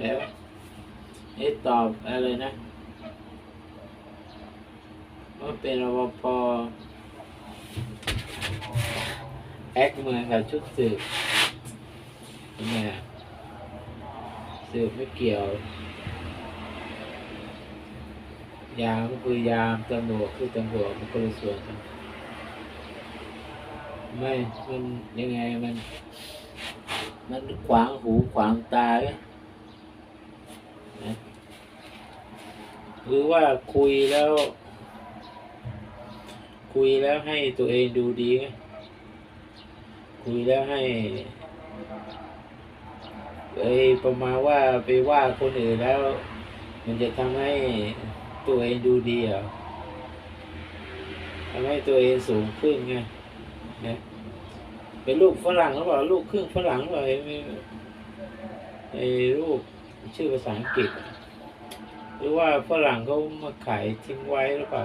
แล้วไอ้ตอบอะไรนะว่าเป็นรปภแอคเมือนกับชุดสืบเนี่ยสืบไม่เกี่ยว ยามก็คือยามตำรวจคือตำรวจมันคนละส่วนกันไม่มันยังไงมัน มันขวางหูขวางตาไงน หรือว่าคุยแล้ว คุยแล้วให้ตัวเองดูดีไงคุยแล้วให้เอ้ยประมาณว่าไปว่าคนอื่นแล้ว มันจะทำให้ตัวเองดูดีเหรอทำให้ตัวเองสูงขึ้นไงนะเป็นลูกฝรั่งหรือเปล่าลูกครึ่งฝรั่งหรือเปล่าไอ้ไม่ไอ้ลูกชื่อภาษาอังกฤษ รือว่าฝรั่งเขามาขายทิ้งไว้หรือเปล่า